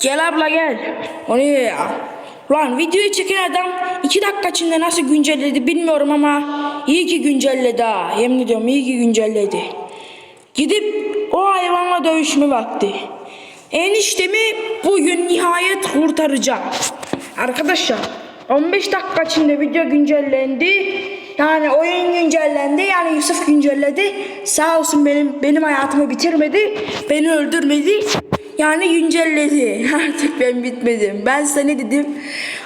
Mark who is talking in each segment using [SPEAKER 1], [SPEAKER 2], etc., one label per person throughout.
[SPEAKER 1] Gel abla gel. O ne ya? Lan videoyu çeken adam iki dakika içinde nasıl güncelledi bilmiyorum ama iyi ki güncelledi ha. Yemin ediyorum iyi ki güncelledi. Gidip o hayvanla dövüşme vakti. Eniştemi bugün nihayet kurtaracağım. Arkadaşlar 15 dakika içinde video güncellendi. Yani oyun güncellendi. Yani Yusuf güncelledi. Sağ olsun benim benim hayatımı bitirmedi. Beni öldürmedi. Yani güncelledi. Artık ben bitmedim. Ben size ne dedim?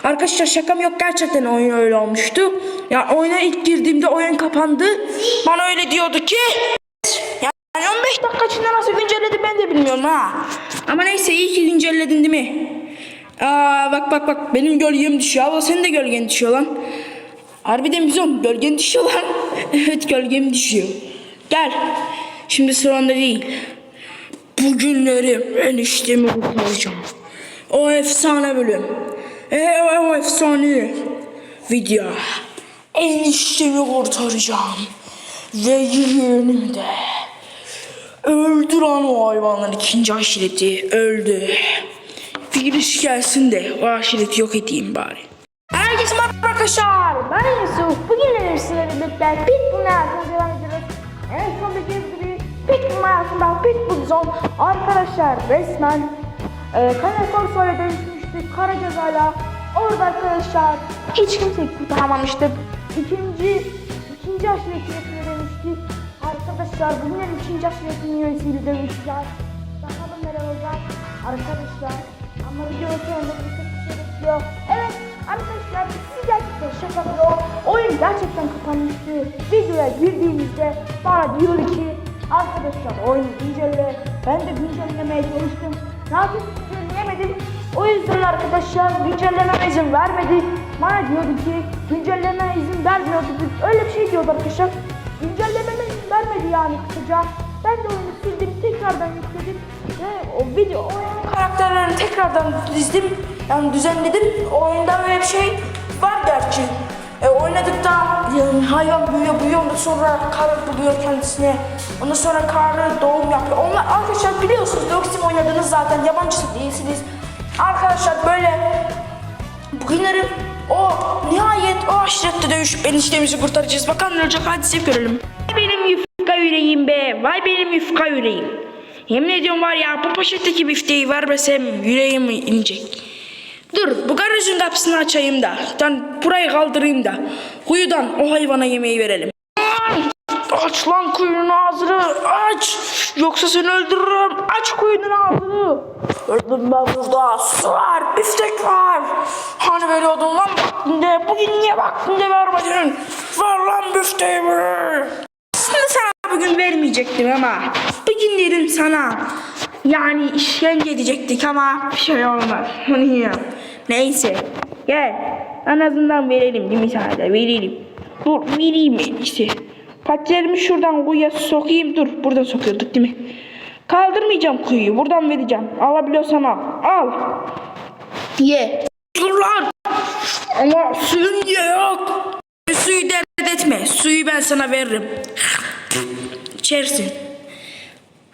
[SPEAKER 1] Arkadaşlar şakam yok gerçekten oyun öyle olmuştu. Ya oyuna ilk girdiğimde oyun kapandı. Bana öyle diyordu ki yani 15 dakika içinde nasıl güncelledi ben de bilmiyorum ha. Ama neyse iyi ki güncelledin değil mi? Aa bak bak bak benim gölgem düşüyor. Abla senin de gölgen düşüyor lan. Harbiden bizon gölgen düşüyor lan. evet gölgem düşüyor. Gel. Şimdi sıranda değil. Bugünlerim eniştemi kurtaracağım. O efsane bölüm. E, o, o efsane video. Eniştemi kurtaracağım. Ve yeğenimi de. Öldü lan o hayvanlar ikinci aşireti öldü. Bir iş gelsin de o aşireti yok edeyim bari. Herkese merhaba arkadaşlar. Ben Yusuf. Bugün de sizlerle birlikte Pitbull'un hayatına devam ediyoruz. En sondaki gibi Pitbull'un hayatında Pitbull Zone. Arkadaşlar resmen e, Kane Corso ile dönüşmüştük Karacaza'yla. Orada arkadaşlar hiç kimseyi kurtaramamıştık. İkinci, ikinci aşiretine dönüştük. Arkadaşlar bugün ikinci aşiretin üyesiyle dövüşeceğiz. Bakalım neler olacak arkadaşlar. Ama videonun sonunda bir şey bekliyor. Evet arkadaşlar siz gerçekten şakalı o. Oyun gerçekten kapanmıştı. Videoya girdiğimizde bana diyor ki arkadaşlar oyunu güncelle. Ben de güncellemeye çalıştım. Ne yapayım güncelleyemedim. O yüzden arkadaşlar güncellememe izin vermedi. Bana diyordu ki güncelleme izin vermiyordu. Öyle bir şey diyordu arkadaşlar. Güncellememe izin vermedi yani kısaca. Ben de oyunu sildim, tekrardan yükledim ve o video oyunun karakterlerini tekrardan dizdim, yani düzenledim. O oyunda böyle bir şey var gerçi. E, oynadıkta yani hayvan büyüyor, büyüyor, ondan sonra karı buluyor kendisine. Ondan sonra karı doğum yapıyor. Onlar arkadaşlar biliyorsunuz, Doxim oynadınız zaten, yabancısı değilsiniz. Arkadaşlar böyle Bugünlerim o nihayet o aşirette dövüşüp eniştemizi kurtaracağız. Bakalım ne olacak hadise görelim. Vay benim yufka yüreğim be. Vay benim yufka yüreğim. Yemin ediyorum var ya bu poşetteki bifteyi vermesem yüreğim inecek. Dur kapısını açayım da. Ben burayı kaldırayım da. Kuyudan o hayvana yemeği verelim. Aç lan kuyunun ağzını aç. Yoksa seni öldürürüm. Aç kuyunun ağzını. Öldüm ben burada. Su var, biftek var. Hani veriyordun lan vaktinde. Bugün niye vaktinde vermedin? Ver lan bifteğimi. Aslında sana bugün vermeyecektim ama. Bugün dedim sana. Yani işkence edecektik ama bir şey olmaz. Niye? Neyse. Gel. En azından verelim değil mi sana da? Verelim. Dur vereyim en iyisi. Patlarımı şuradan kuyuya sokayım. Dur buradan sokuyorduk değil mi? Kaldırmayacağım kuyuyu. Buradan vereceğim. Alabiliyorsam al. Al. Ye. Dur lan. Ama suyun ye yok. Suyu dert etme. Suyu ben sana veririm. İçersin.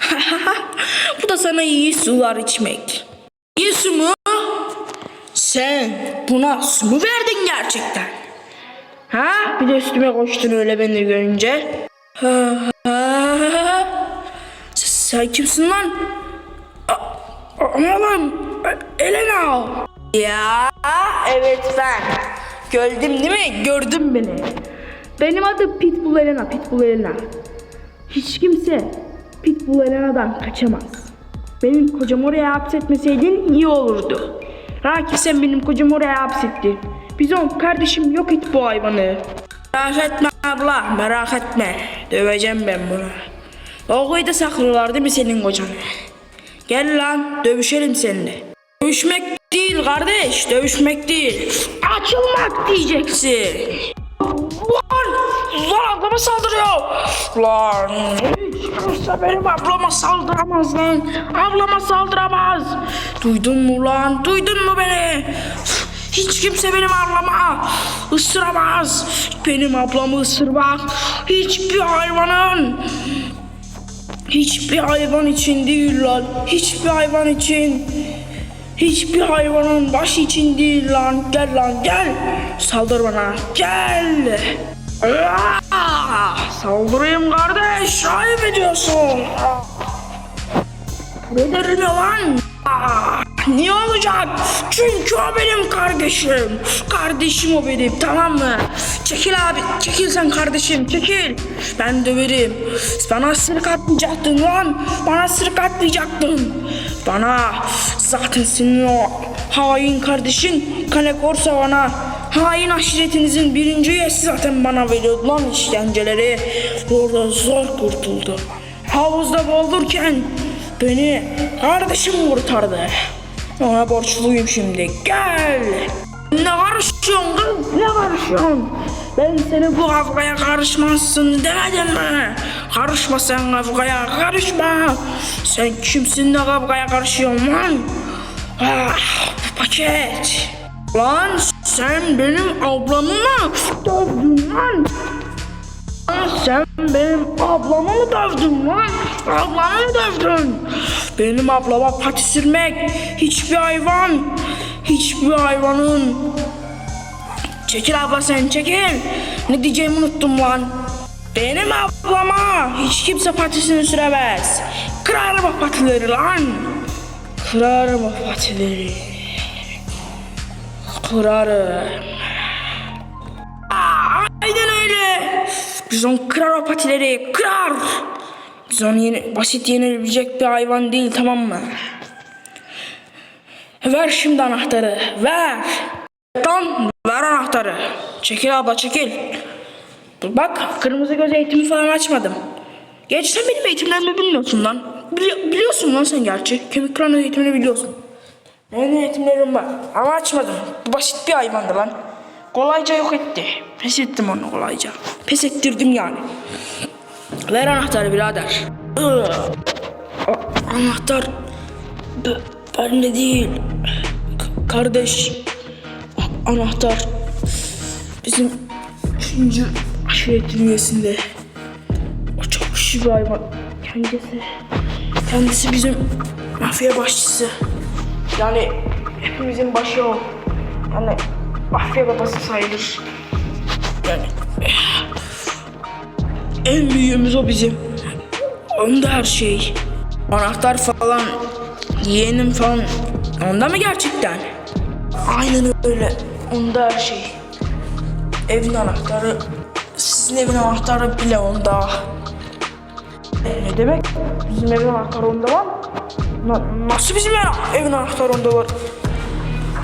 [SPEAKER 1] Bu da sana iyi sular içmek. İyi su mu? Sen buna su mu verdin gerçekten? Ha? Bir de üstüme koştun öyle beni görünce. Ha, ha, ha. Sen kimsin lan? A- Ama lan Elena. Ya evet ben. Gördüm değil mi? Gördün beni. Benim adım Pitbull Elena. Pitbull Elena. Hiç kimse Pitbull Elena'dan kaçamaz. Benim kocam oraya hapsetmeseydin iyi olurdu. Rakip sen benim kocamı oraya hapsettin. Bizon kardeşim yok et bu hayvanı. Merak etme abla merak etme. Döveceğim ben bunu. O kuyuda saklıyorlar değil mi senin kocanı? Gel lan dövüşelim seninle. Dövüşmek değil kardeş dövüşmek değil. Açılmak diyeceksin. Lan! Lan ablama saldırıyor. Lan kimse benim ablama saldıramaz lan. Ablama saldıramaz. Duydun mu lan? Duydun mu beni? Hiç kimse benim ablama ısıramaz. Benim ablamı ısırmak hiçbir hayvanın hiçbir hayvan için değil lan. Hiçbir hayvan için hiçbir hayvanın başı için değil lan. Gel lan gel. Saldır bana. Gel. Saldırayım kardeş. Ayıp ediyorsun. Ne derim lan? Niye olacak? Çünkü o benim kardeşim. Kardeşim o benim tamam mı? Çekil abi. Çekil sen kardeşim. Çekil. Ben döverim. Bana sırık atmayacaktın lan. Bana sırık atmayacaktın. Bana zaten senin o hain kardeşin Kale Korsa bana hain aşiretinizin birinci üyesi zaten bana veriyordu lan işkenceleri. Orada zor kurtuldu. Havuzda boğulurken beni kardeşim kurtardı. Ona borçluyum şimdi. Gel. Ne karışıyorsun kız? Ne karışıyorsun? Ben seni bu kavgaya karışmazsın demedim mi? Karışma sen kavgaya karışma. Sen kimsin de kavgaya karışıyorsun lan? Ah, paket. Lan sen benim ablamı mı dövdün lan? Lan Sen benim ablamı mı dövdün lan? Ablamı mı dövdün? Benim ablama pati sürmek hiçbir hayvan, hiçbir hayvanın. Çekil abla sen çekil. Ne diyeceğimi unuttum lan. Benim ablama hiç kimse patisini süremez. Kırarım o patileri lan. Kırarım o patileri. Kırarım. Aa, Aynen öyle. Biz onu kırar o patileri. Kırar. Biz onu yeni, basit yenilebilecek bir hayvan değil tamam mı? Ver şimdi anahtarı. Ver. Lan ver anahtarı. Çekil abla çekil. Bak kırmızı göz eğitimi falan açmadım. Geç sen benim eğitimlerimi bilmiyorsun lan. Bili- biliyorsun lan sen gerçi. Kemik kıran eğitimini biliyorsun. Benim eğitimlerim var ama açmadım. Bu basit bir hayvandı lan. Kolayca yok etti. Pes ettim onu kolayca. Pes ettirdim yani. Ver anahtarı birader. Anahtar B- bende değil. Kardeş. Anahtar bizim üçüncü aşiretin üyesinde. O çok güçlü bir hayvan. Kendisi, kendisi bizim mafya başçısı. Yani hepimizin başı o. Yani mafya babası sayılır. Yani en büyüğümüz o bizim. Onda her şey. Anahtar falan, yeğenim falan. Onda mı gerçekten? Aynen öyle. Onda her şey. Evin anahtarı, sizin evin anahtarı bile onda. E, ne demek? Bizim evin anahtarı onda var mı? Na- nasıl bizim ev- evin anahtarı onda var?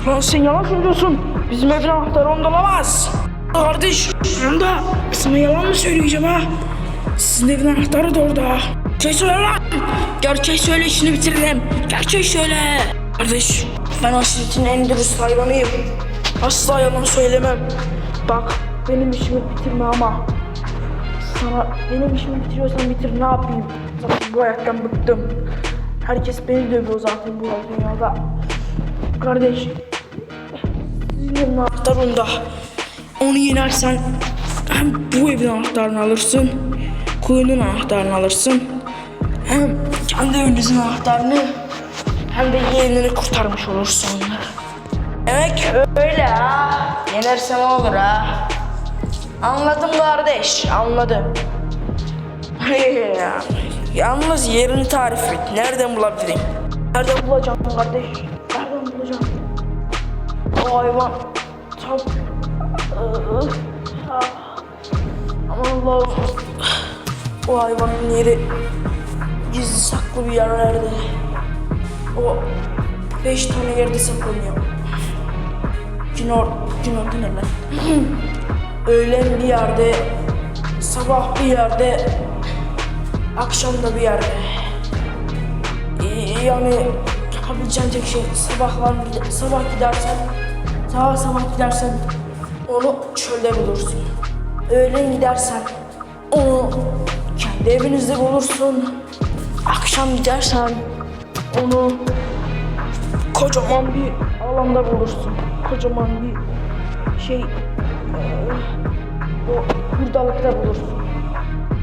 [SPEAKER 1] Lan sen yalan söylüyorsun. Bizim evin anahtarı onda olamaz. Kardeş, onda. Sana yalan mı söyleyeceğim ha? Sizin evin anahtarı da orada. Şey söyle lan. Gerçeği söyle işini bitirelim. Gerçeği söyle. Kardeş, ben aşiretin en dürüst hayvanıyım. Asla yalan söylemem. Bak, benim işimi bitirme ama. Sana benim işimi bitiriyorsan bitir ne yapayım? Zaten bu hayattan bıktım. Herkes beni dövüyor zaten bu dünyada. Kardeş, sizin evin anahtarında. Onu yenersen hem bu evin anahtarını alırsın, kuyunun anahtarını alırsın. Hem kendi evinizin anahtarını hem de yeğenini kurtarmış olursun. Demek öyle ha. Yenersem olur ha. Anladım kardeş, anladım. Yalnız yerini tarif et. Nereden bulabilirim? Nereden bulacağım kardeş? Nereden bulacağım? O hayvan tam... Aman Allah'ım. O hayvanın yeri gizli saklı bir yerlerde. O beş tane yerde saklanıyor. Cinor, Cinor ne lan? Öğlen bir yerde, sabah bir yerde, akşam da bir yerde. Ee, Yani yapabileceğin tek şey sabahlar sabah gidersen, sabah sabah gidersen onu çölde bulursun. Öğlen gidersen onu kendi evinizde bulursun. Akşam gidersen onu kocaman bir alanda bulursun. Kocaman bir şey eee, o hurdalıkta bulursun.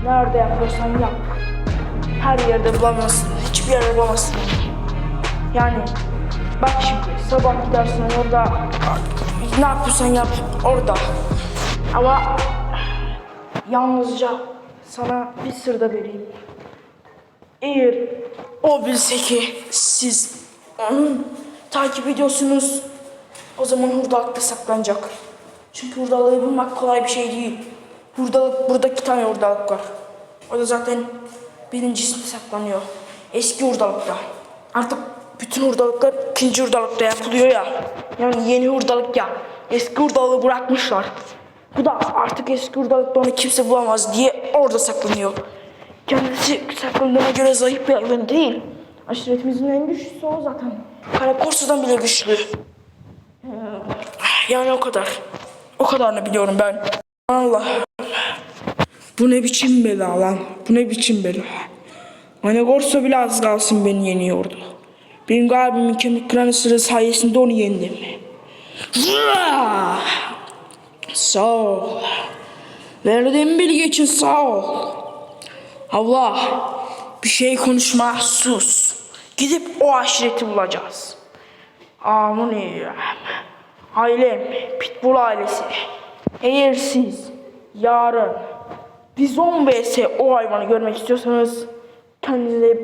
[SPEAKER 1] Nerede yapıyorsan yap. Her yerde bulamazsın. Hiçbir yerde bulamazsın. Yani Bak şimdi sabah gidersin orada ne yapıyorsan yap orada. Ama yalnızca sana bir sır da vereyim. Eğer o bilse ki siz onu takip ediyorsunuz o zaman hurdalıkta saklanacak. Çünkü hurdalığı bulmak kolay bir şey değil. Hurdalık, burada iki tane hurdalık var. O da zaten birincisinde saklanıyor. Eski hurdalıkta. Artık bütün hurdalıklar ikinci hurdalıkta yapılıyor ya. Yani yeni hurdalık ya. Eski hurdalığı bırakmışlar. Bu da artık eski hurdalıkta onu kimse bulamaz diye orada saklanıyor. Kendisi saklandığına göre zayıf bir hayvan değil. Aşiretimizin en güçlüsü o zaten. Karakorsu'dan bile güçlü. Yani o kadar. O kadarını biliyorum ben. Allah. Bu ne biçim bela lan? Bu ne biçim bela? Hani Corso bile az kalsın beni yeniyordu. Benim kalbimin kemik kranısırı sayesinde onu yendim. Sağ ol. Verdiğin bilgi için sağ ol. Allah bir şey konuşma sus. Gidip o aşireti bulacağız. Amin. Ailem, Pitbull ailesi. Eğer siz yarın Bizon vs o hayvanı görmek istiyorsanız kendinize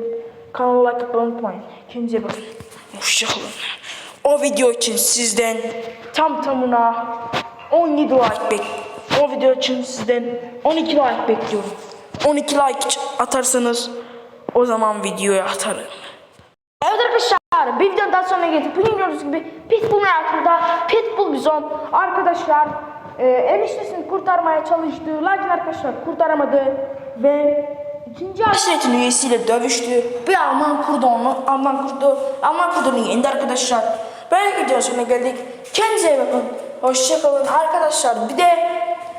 [SPEAKER 1] kanala like atmayı unutmayın. Kendinize bakın. Hoşçakalın. O video için sizden tam tamına 17 like bek. O video için sizden 12 like bekliyorum. 12 like atarsanız o zaman videoya atarım. Evet arkadaşlar bir videodan sonra geldik. Bugün gördüğünüz gibi Pitbull'un hayatında Pitbull Bizon arkadaşlar e, eniştesini kurtarmaya çalıştı. Lakin arkadaşlar kurtaramadı ve ikinci aşiretin üyesiyle dövüştü. Bir Alman kurdu onu. Alman kurdu. Alman kurdunu yendi arkadaşlar. Böyle videonun sonuna geldik. Kendinize bakın. Hoşçakalın arkadaşlar. Bir de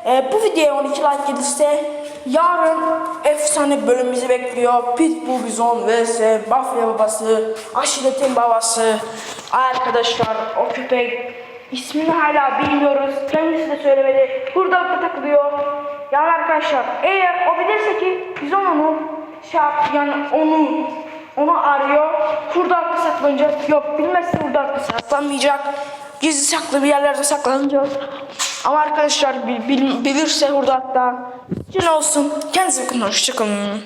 [SPEAKER 1] e, bu videoya 12 like gelirse yarın efsane bölüm bizi bekliyor. Pitbull Bizon vs Mafya babası, aşiretin babası. Arkadaşlar o köpek ismini hala bilmiyoruz. Kendisi de söylemedi. Burada takılıyor. Yani arkadaşlar eğer o bilirse ki Bizon onu şey yani onu onu arıyor. Hurdalıkta saklanacak. Yok bilmezse hurdalıkta saklanmayacak. Gizli saklı bir yerlerde saklanacak. Ama arkadaşlar bil, bil, bilirse hurdalıkta. Cin olsun. Kendinize bakın. Hoşçakalın.